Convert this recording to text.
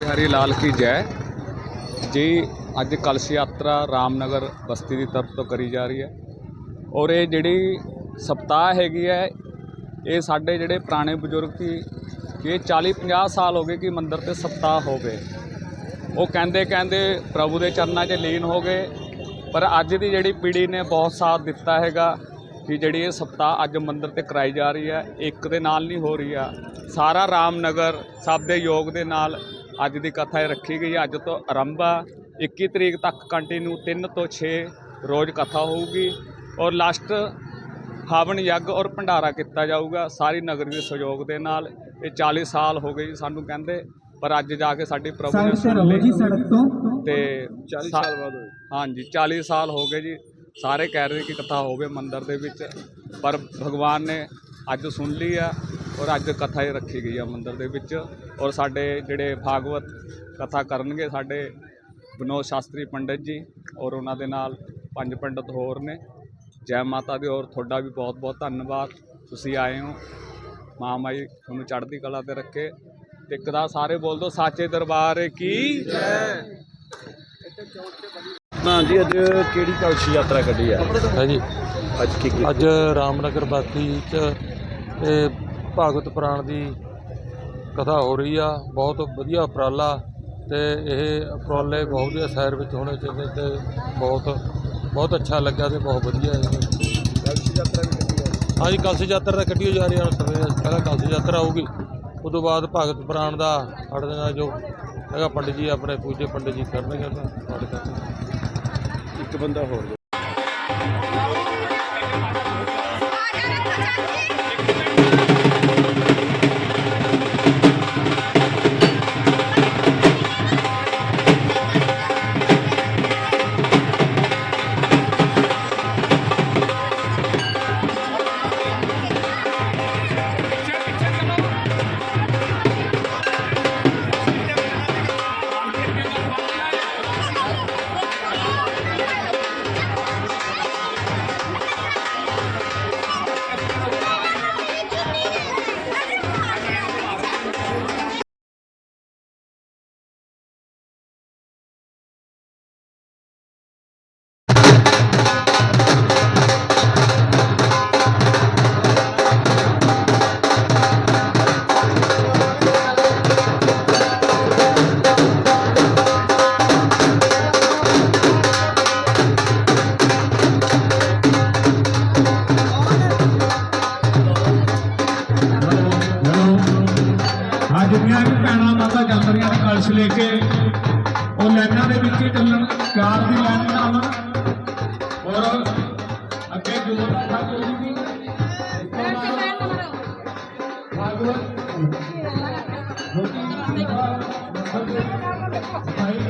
ਹਰੀ ਲਾਲ ਕੀ ਜੈ। ਜੀ, ਅੱਜ ਕਲਸ਼ ਯਾਤਰਾ ਰਾਮਨਗਰ ਬਸਤੀ ਦੀ ਤਰਫ ਤੋਂ ਕਰੀ ਜਾ ਰਹੀ ਹੈ। ਔਰ ਇਹ ਜਿਹੜੀ ਸਪਤਾਹ ਹੈਗੀ ਹੈ, ਇਹ ਸਾਡੇ ਜਿਹੜੇ ਪੁਰਾਣੇ ਬਜ਼ੁਰਗ ਸੀ, ਇਹ 40 50 ਸਾਲ ਹੋ ਗਏ ਕਿ ਮੰਦਿਰ ਤੇ ਸਪਤਾਹ ਹੋ ਗਏ। ਉਹ ਕਹਿੰਦੇ ਕਹਿੰਦੇ ਪ੍ਰਭੂ ਦੇ ਚਰਨਾਂ 'ਚ ਲੀਨ ਹੋ ਗਏ। ਪਰ ਅੱਜ ਦੀ ਜਿਹੜੀ ਪੀੜ੍ਹੀ ਨੇ ਬਹੁਤ ਸਾਥ ਦਿੱਤਾ ਹੈਗਾ ਕਿ ਜਿਹੜੀ ਇਹ ਸਪਤਾਹ ਅੱਜ ਮੰਦਿਰ ਤੇ ਕਰਾਈ ਜਾ ਰਹੀ ਹੈ। ਇੱਕ ਦੇ ਨਾਲ ਨਹੀਂ ਹੋ ਰਹੀ ਆ। ਸਾਰਾ ਰਾਮਨਗਰ ਸਭ ਦੇ ਯੋਗ ਦੇ ਨਾਲ ਅੱਜ ਦੀ ਕਥਾ ਇਹ ਰੱਖੀ ਗਈ ਹੈ। ਅੱਜ ਤੋਂ ਆਰੰਭ ਆ। 21 ਤਰੀਕ ਤੱਕ ਕੰਟੀਨਿਊ 3 ਤੋਂ 6 ਰੋਜ਼ ਕਥਾ ਹੋਊਗੀ ਔਰ ਲਾਸਟ ਹਵਨ ਯੱਗ ਔਰ ਭੰਡਾਰਾ ਕੀਤਾ ਜਾਊਗਾ ਸਾਰੀ ਨਗਰੀ ਦੇ ਸਹਿਯੋਗ ਦੇ ਨਾਲ। ਇਹ 40 ਸਾਲ ਹੋ ਗਏ ਜੀ ਸਾਨੂੰ ਕਹਿੰਦੇ ਪਰ ਅੱਜ ਜਾ ਕੇ ਸਾਡੀ ਪ੍ਰਭੂ ਨੇ ਸੁਣ ਲਈ। ਜੀ ਸੜਕ ਤੋਂ। ਤੇ 40 ਸਾਲ ਬਾਅਦ ਹੋਏ। ਹਾਂਜੀ 40 ਸਾਲ ਹੋ ਗਏ ਜੀ। ਸਾਰੇ ਕਹਿ ਰਹੇ ਕਿ ਕਥਾ ਹੋਵੇ ਮੰਦਿਰ ਦੇ ਵਿੱਚ ਪਰ ਭਗਵਾਨ ਨੇ ਅੱਜ ਸੁਣ ਲਈ ਆ। ਔਰ ਅੱਜ ਕਥਾ ਹੀ ਰੱਖੀ ਗਈ ਆ ਮੰਦਿਰ ਦੇ ਵਿੱਚ। ਔਰ ਸਾਡੇ ਜਿਹੜੇ ਭਾਗਵਤ ਕਥਾ ਕਰਨਗੇ ਸਾਡੇ ਵਿਨੋਦ ਸ਼ਾਸਤਰੀ ਪੰਡਿਤ ਜੀ ਔਰ ਉਹਨਾਂ ਦੇ ਨਾਲ ਪੰਜ ਪੰਡਤ ਹੋਰ ਨੇ। ਜੈ ਮਾਤਾ ਦੀ ਔਰ ਤੁਹਾਡਾ ਵੀ ਬਹੁਤ ਬਹੁਤ ਧੰਨਵਾਦ। ਤੁਸੀਂ ਆਏ ਹੋ। ਮਾਂ ਮਾਈ ਤੁਹਾਨੂੰ ਚੜ੍ਹਦੀ ਕਲਾ ਤੇ ਰੱਖੇ। ਤੇ ਇੱਕ ਦਾ ਸਾਰੇ ਬੋਲ ਦੋ ਸਾਚੇ ਦਰਬਾਰ ਕੀ? ਨਾ ਜੀ ਅੱਜ ਕਿਹੜੀ ਕਲਸ਼ ਯਾਤਰਾ ਕੱਢੀ ਆ? ਹੈ ਜੀ ਅੱਜ ਕੀ ਅੱਜ ਰਾਮਨਗਰ ਬਾਤੀ ਚ ਇਹ ਭਾਗਵਤ ਪੁਰਾਣ ਦੀ ਕਥਾ ਹੋ ਰਹੀ ਆ ਬਹੁਤ ਵਧੀਆ ਉਪਰਾਲਾ ਤੇ ਇਹ ਉਪਰਾਲੇ ਬਹੁਤ ਵਧੀਆ ਸ਼ਹਿਰ ਵਿੱਚ ਹੋਣੇ ਚਾਹੀਦੇ ਤੇ ਬਹੁਤ ਬਹੁਤ ਅੱਛਾ ਲੱਗਾ ਤੇ ਬਹੁਤ ਵਧੀਆ ਹੈ। ਹਾਂਜੀ ਕਲਸ਼ ਯਾਤਰਾ ਤਾਂ ਕੱਢੀ ਜਾ ਰਹੀ ਹੈ ਪਹਿਲਾਂ ਕਲਸ਼ ਯਾਤਰਾ ਹੋਊਗੀ ਉਦੋਂ ਬਾਅਦ ਭਗਤ ਪੁਰਾਣ ਦਾ ਸਾਡੇ ਨਾਲ ਜੋ ਹੈਗਾ ਪੰਡਿਤ ਜੀ ਆਪਣੇ ਪੂਜੇ ਪੰਡਿਤ ਜੀ ਕਰਨਗੇ ਤਾਂ ਇੱਕ ਬੰਦਾ ਹੋਰ। ਨੇ ਕਲਸ਼ ਲੈ ਕੇ ਉਹ ਲਾਈਨਾਂ ਦੇ ਵਿੱਚ ਹੀ ਚੱਲਣ ਚਾਰ ਦੀ ਲਾਈਨ ਬਣਾਵਣ ਔਰ ਅੱਗੇ ਜੋਰ ਰੱਖਾ ਕੋਈ ਵੀ ਭਾਗਵਤ ਹੋਤੀ ਸਭਾ ਸਫ਼ਾਈ